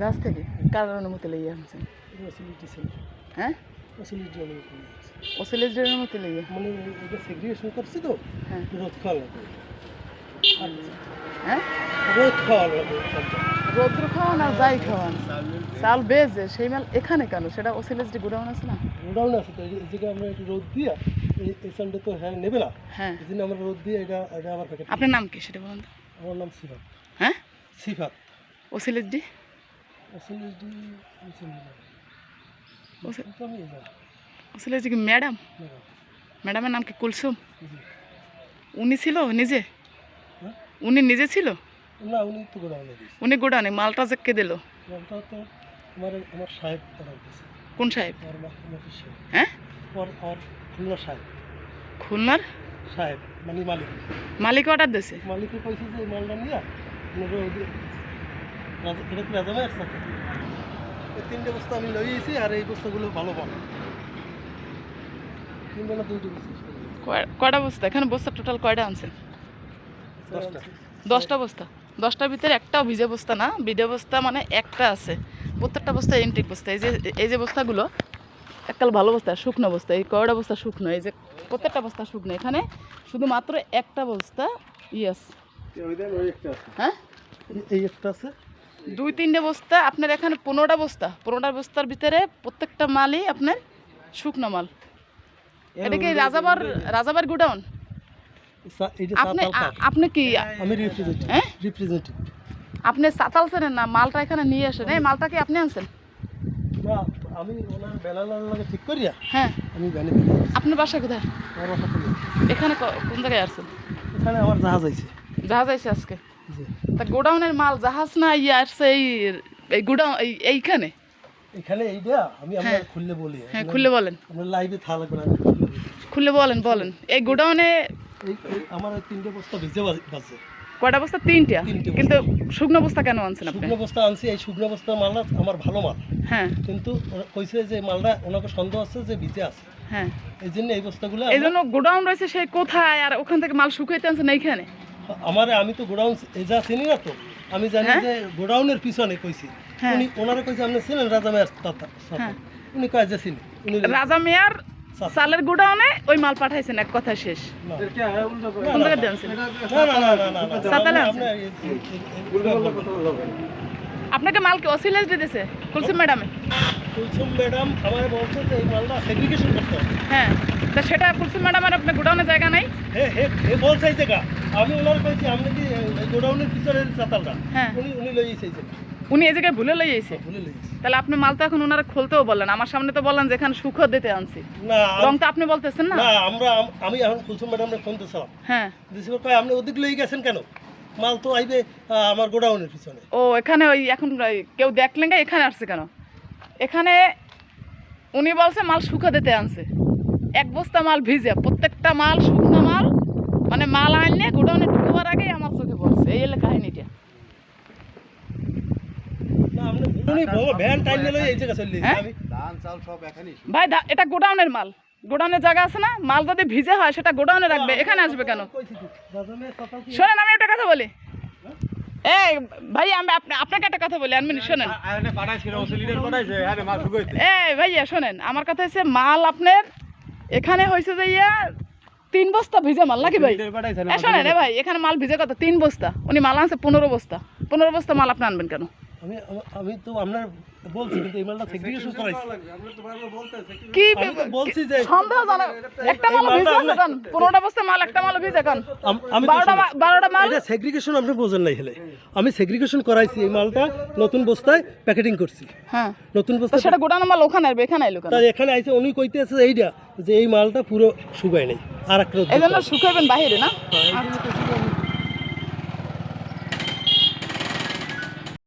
জাহাজ থেকে কার অনুমতি লইয়া আনছেন হ্যাঁ? ফ্যাসিলিটি অনুমতি লইয়া। মানে এটা সেগ্রিগেশন করছি তো হ্যাঁ। রোদ খাওয়া হ্যাঁ? রোদ খাওয়া। রৌদ্র খাওয়ান আর যাই খাওয়ান। চাল বেজে সেই মাল এখানে কেন? সেটা ওসিলেজ যে গুডাউন আছে না? গোডাউন আছে তো এই জায়গায় আমরা একটু রোদ দিয়া এই এই তো হ্যাঁ নেবে না। হ্যাঁ। এই জন্য আমরা রোদ দিয়ে এটা এটা প্যাকেট আপনার নাম কি সেটা বলুন আমার নাম সিফাত। হ্যাঁ? সিফাত। ওসিলেজ ডি ওসিলেজ কি ম্যাডাম? ম্যাডাম। ম্যাডামের নাম কি কুলসুম? উনি ছিল নিজে? হ্যাঁ? উনি নিজে ছিল? না উনি তো গোডাউনে উনি গোডাউনে মালটা যে কে দিল তো আমার আমার সাহেব কোন সাহেব? হ্যাঁ? খুলনা সাহেব। খুলনার? সাহেব মানে মালিক। মালিক অর্ডার দিয়েছে মালিকের কইছে যে মালটা নিয়ে আপনারা ওই যে রাজা- এটা কি রাজামাই আসছে এই তিনটে বস্তা আমি লইয়েছি আর এই বস্তাগুলো ভালো পাবো। তিনটে না দুইটা বস্তা কয়টা বস্তা? এখানে বস্তা টোটাল কয়টা আনছেন দশটা। বস্তা। দশটার ভিতরে একটাও ভিজে বস্তা না ভিজে বস্তা মানে একটা আছে। প্রত্যেকটা বস্তা ইনটেক বস্তা। এই যে এই যে বস্তাগুলো এককাল ভালো বস্তা শুকনো বস্তা। এই কয়টা বস্তা শুকনো? এই যে প্রত্যেকটা বস্তা শুকনো। এখানে শুধুমাত্র একটা বস্তা ইয়েস হ্যাঁ? এই- এই একটা আছে। দুই তিনটে বস্তা আপনার এখানে পনেরোটা বস্তা। পনেরোটা বস্তার ভিতরে প্রত্যেকটা মালই আপনার শুকনো মাল। এটা কি রাজাবার রাজাবার গোডাউন? আপনি আপনি কি আমি রিপ্রেজেন্টেটিভ হ্যাঁ? আপনি সাতাল চেনেন না মালটা এখানে নিয়ে আসেন। এই মালটা কি আপনি আনছেন? আমি ওনার ব্যানার লাগে ঠিক করিয়া হ্যাঁ। আমি আপনার বাসা কোথায়? আমার বাসা এখানে কোন জায়গায় আসছেন? এখানে আমার জাহাজ আইছে। জাহাজ আইছে আজকে? তা গোডাউনের মাল জাহাজ না আসছে এই এই গোডাউন এইখানে? এখানে এইটা আমি আমরা হ্যাঁ। খুললে বলি। হ্যাঁ খুলে বলেন। আমরা লাইভে থা লাগবে না খুললে বলেন বলেন। এই গোডাউনে আমার তিনটে বস্তা ভিজে বাজ- কয়টা বস্তা? তিনটা? কিন্তু শুকনো বস্তা কেন আনছেন আপনি? শুকনো বস্তা আনছি এই শুকনো বস্তার মালটা আমার ভালো মাল। হ্যাঁ। কিন্তু কইছে যে মালটা ওনাকে সন্দেহ আছে যে ভিজে আছে। হ্যাঁ। এই জন্য এই বস্তাগুলো এই জন্য গোডাউন রয়েছে সেই কোথায়? আর ওখান থেকে মাল শুকাইতে আনছেন এইখানে? আমার আমি তো গোডাউন যা চিনি না তো আমি জানি হ্যাঁ? যে গোডাউনের পিছনে কইছি। হ্যাঁ। উনি ওনারা কইছে আপনি ছিলেন রাজা মেয়ার তাতা হ্যাঁ। উনি কয় যে চিনি। উনি রাজা মেয়ার সালের গোডাউনে ওই মাল পাঠাইছেন এক কথা শেষ। কোন জায়গায় দিয়েছেন না না না না না না। সাতালে আপনাকে মাল কি অসিলেজ দিতেছে কুলসুম ম্যাডামে। কুলসুম ম্যাডাম আমার বলছে যে এই মালটা সেগ্রিগেশন করতে হবে। হ্যাঁ তা সেটা কুলসুম ম্যাডামের আপনার গোডাউনে জায়গা নাই? হে হে হে বলছে এই জায়গা। আমি ওনার কইছি আপনি কি গোডাউনের পিছনের চাতালটা। হ্যাঁ। উনি উনি লই এসেছে উনি এই জায়গায় ভুলে লই আইছে? ভুলে তাহলে আপনি মাল তো এখন ওনারা খুলতেও বললেন আমার সামনে তো বললেন যেখানে সুখ দিতে আনছি। রং তো আপনি বলতেছেন না? আমরা আমি এখন কুলসুম ম্যাডামকে ফোন দিয়েছিলাম। হ্যাঁ। দিছিল কয় আপনি ওদিক লই গেছেন কেন? মাল তো আইবে আমার গোডাউনের পিছনে। ও এখানে ওই এখন কেউ দেখলেন এখানে আসছে কেন? এখানে উনি বলছে মাল শুকা দিতে আনছে। এক বস্তা মাল ভিজে প্রত্যেকটা মাল শুকনো মাল মানে মাল আনলে গোডাউনে ঢুকবার আগেই আমার চোখে পড়ছে এই হলো কাহিনীটা না আপনি উনি বড় ভ্যান টাইম লই এই জায়গা চলে হ্যাঁ? আমি ভাই দা- এটা গোডাউনের মাল। গোডাউনের জায়গা আছে না? মাল যদি ভিজে হয় সেটা গোডাউনে রাখবে। এখানে আসবে কেন? শোনেন আমি একটা কথা বলি। এই ভাই আমি আপনাকে একটা কথা বলি আমি শোনেন। এই ভাইয়া শোনেন আমার কথা হচ্ছে মাল আপনার এখানে হয়েছে যে ইয়া তিন বস্তা ভিজে মাল নাকি ভাই? শোনেন রে ভাই এখানে মাল ভিজে কত তিন বস্তা উনি মাল আনছে পনেরো বস্তা। পনেরো বস্তা মাল আপনি আনবেন কেন? আমি আমি- আমি তো আপনার বলছি কিন্তু এই সেগ্রিগেশন করাইছি। কি আমি তো বলছি যে সন্দেহজনক একটা মাল ভিজে আছে আমরা- কেন বস্তা মাল একটা মাল ভিজে কেন আমি তো বারোটা শুনুন। মা- বারোটা মাল এটা সেগ্রিগেশন আপনি বোঝেন নাই হেলে। আমি সেগ্রিগেশন করাইছি এই মালটা নতুন বস্তায় প্যাকেটিং করছি। হ্যাঁ। নতুন সেটা গোডাউনের মাল ওখানে আসবে এখানে কেন? তাই এখানে আইছে উনি কইতে আছে এইটা যে এই মালটা পুরো শুকায় নাই আর একটা শুকাইবেন বাহিরে না?